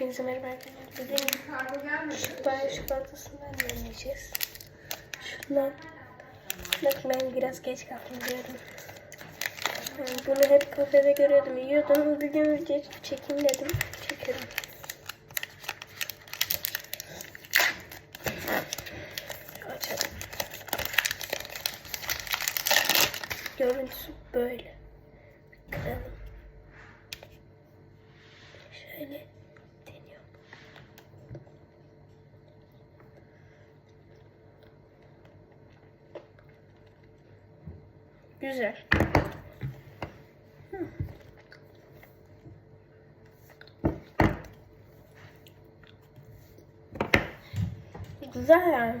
Hepinize merhaba arkadaşlar. Bugün Şubat çikolatasından deneyeceğiz. Şundan. Bak ben biraz geç kalktım diyorum. Yani bunu hep kafede görüyordum, yiyordum. Bir gün video çekeyim dedim. Çekiyorum. Açalım. Görüntüsü böyle. Kıralım. Şöyle Güzel. Güzel yani.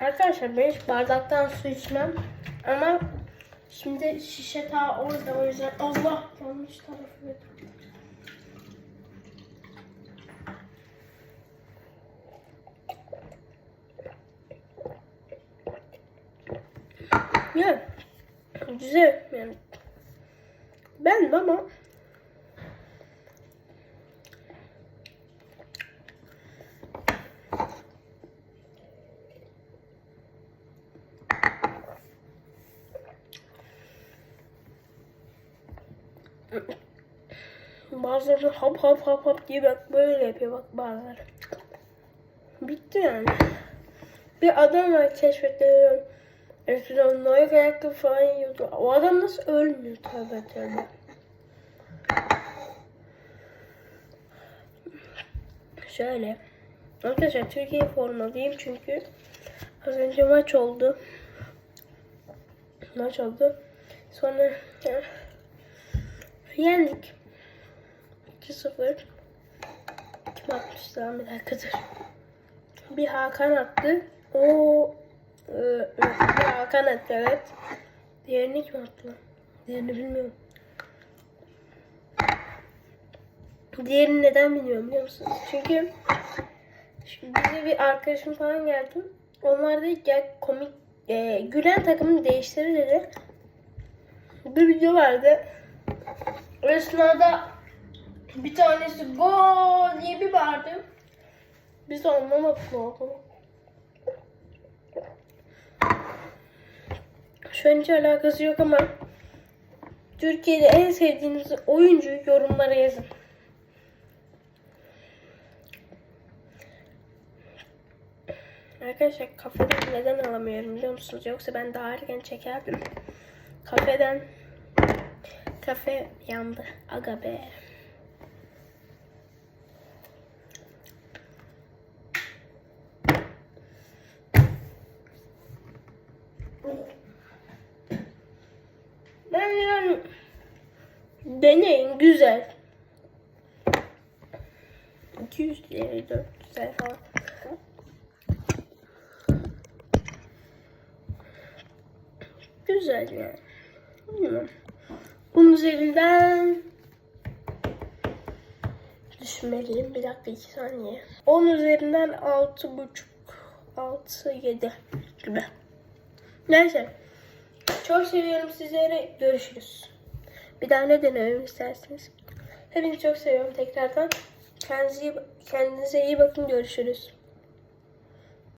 Arkadaşlar ben bardaktan su içmem. Ama şimdi şişe ta orada o yüzden Allah yanlış tarafı götürdüm. Ya güzel yani. Ben ama Bazıları hap hap hap hap diye bak böyle yapıyor bak bazıları. Bitti yani. Bir adam var keşfediyorum. Eskiden Nike ayakkabı falan yiyordu. O adam nasıl ölmüyor tövbe tövbe. Şöyle. Arkadaşlar Türkiye formalıyım çünkü az önce maç oldu. Maç oldu. Sonra eh, yendik. 2-0. Kim atmıştı lan bir dakikadır. Bir Hakan attı. O e, Hakan attı evet. Diğerini kim attı lan? Diğerini bilmiyorum. Diğerini neden bilmiyorum biliyor musunuz? Çünkü şimdi bize bir arkadaşım falan geldi. Onlar dedi ki "Ya komik e, gülen takımını değiştirir dedi. Bir video vardı. O esnada bir tanesi gol diye bir bağırdı. Biz anlamadık ne olduğunu. Hiç alakası yok ama Türkiye'de en sevdiğiniz oyuncu yorumlara yazın. Arkadaşlar kafeden neden alamıyorum biliyor musunuz? Yoksa ben daha erken çekerdim. Kafeden kafe yandı. Aga be. Ben yani deneyin güzel. 200 lira 400 lira falan. Güzel yani. Bunun üzerinden düşünmeliyim. Bir dakika iki saniye. 10 üzerinden 6,5 6 7 gibi. Neyse. Çok seviyorum sizleri. Görüşürüz. Bir daha ne denememi isterseniz. Hepinizi çok seviyorum tekrardan. Kendinize kendinize iyi bakın. Görüşürüz.